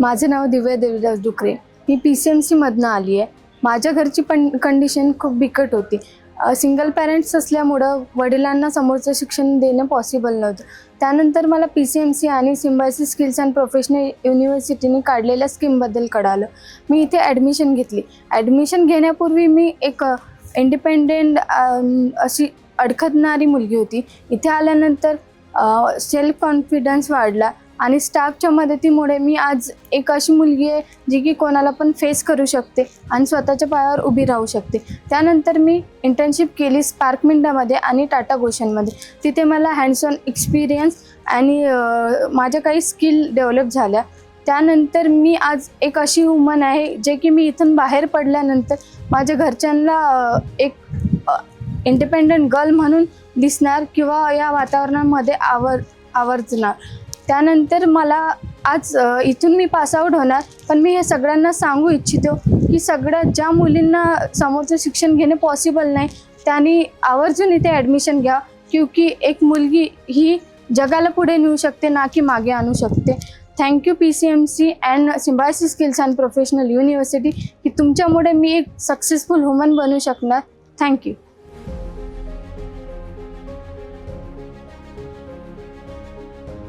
माझं नाव दिव्या देवीदास डुकरे. मी पी सी एम सीमधनं आली आहे. माझ्या घरची पण कंडिशन खूप बिकट होती. सिंगल पॅरेंट्स असल्यामुळं वडिलांना समोरचं शिक्षण देणं पॉसिबल नव्हतं. त्यानंतर मला पी सी एम सी आणि सिम्बायसी स्किल्स अँड प्रोफेशनल युनिव्हर्सिटीने काढलेल्या स्कीमबद्दल कळालं. मी इथे ॲडमिशन घेतली. ॲडमिशन घेण्यापूर्वी मी एक इंडिपेंडेंट अशी अडखतणारी मुलगी होती. इथे आल्यानंतर सेल्फ कॉन्फिडन्स वाढला. आणि स्टाफच्या मदतीमुळे मी आज एक अशी मुलगी आहे जी की कोणाला पण फेस करू शकते आणि स्वतःच्या पायावर उभी राहू शकते. त्यानंतर मी इंटर्नशिप केली स्पार्क मिंडामध्ये आणि टाटा गोशनमध्ये तिथे मला हँड्स ऑन एक्सपिरियन्स आणि माझ्या काही स्किल डेव्हलप झाल्या. त्यानंतर मी आज एक अशी वुमन आहे जे की मी इथून बाहेर पडल्यानंतर माझ्या घरच्यांना एक इंडिपेंडंट गर्ल म्हणून दिसणार किंवा या वातावरणामध्ये आवर आवर्जणार. त्यानंतर मला आज इथून मी पासआउट होणार. पण मी हे सगळ्यांना सांगू इच्छितो की सगळ्या ज्या मुलींना समोरचं शिक्षण घेणे पॉसिबल नाही त्यांनी आवर्जून इथे ॲडमिशन घ्या. क्योंकि एक मुलगी ही जगाला पुढे नेऊ शकते ना की मागे आणू शकते. Thank you P C M C and Symbiosis skills and professional university की तुमच्यामुळे मी एक सक्सेसफुल वुमन बनू शकणार. थँक्यू